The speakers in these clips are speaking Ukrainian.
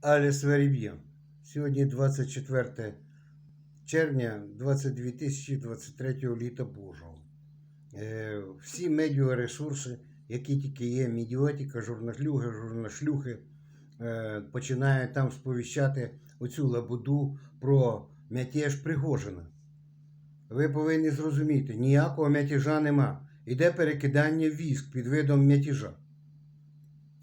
Аліс Веріб'ян. Сьогодні 24 червня 22 2023 літа Божого. Всі медіаресурси, які тільки є, медіотика, журналюги, журнашлюхи, е, починають там сповіщати оцю лабуду про мятеж Пригожина. Ви повинні зрозуміти, ніякого мятежа нема. Іде перекидання військ під видом мятежа.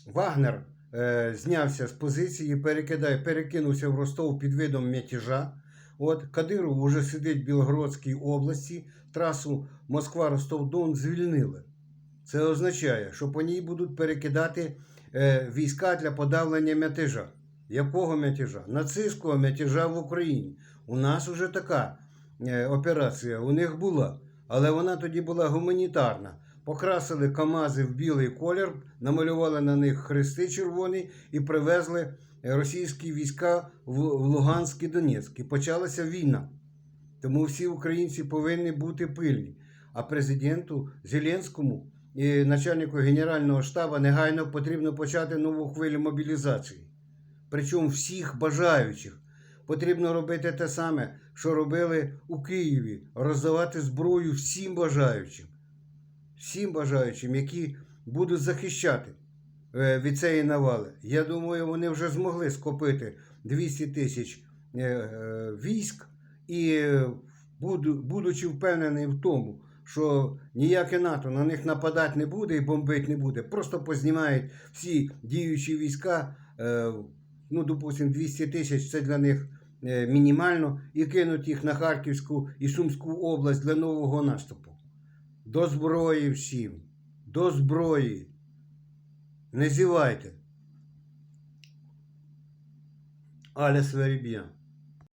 Вагнер е, знявся з позиції, перекидає, перекинувся в Ростов під видом мятежа. От Кадиров уже сидить в Білгородській області, трасу Москва-Ростов-Дон звільнили. Це означає, що по ній будуть перекидати е, війська для подавлення мятежа. Якого мятежа? Нацистського мятежа в Україні. У нас уже така е, операція у них була, але вона тоді була гуманітарна. Покрасили КАМАЗи в білий колір, намалювали на них хрести червоні і привезли російські війська в Луганськ і Донецьк. І почалася війна. Тому всі українці повинні бути пильні. А президенту Зеленському і начальнику Генерального штабу негайно потрібно почати нову хвилю мобілізації. Причому всіх бажаючих. Потрібно робити те саме, що робили у Києві, роздавати зброю всім бажаючим. Всім бажаючим, які будуть захищати е, від цієї навали. Я думаю, вони вже змогли скопити 200 тисяч е, е, військ і, будучи впевнений в тому, що ніяке НАТО на них нападати не буде і бомбити не буде, просто познімають всі діючі війська, ну, допустимо, 200 тисяч це для них мінімально, і кинуть їх на Харківську і Сумську область для нового наступу. До зброї всім. До зброї. Не зівайте. Аля Сверіб'ян.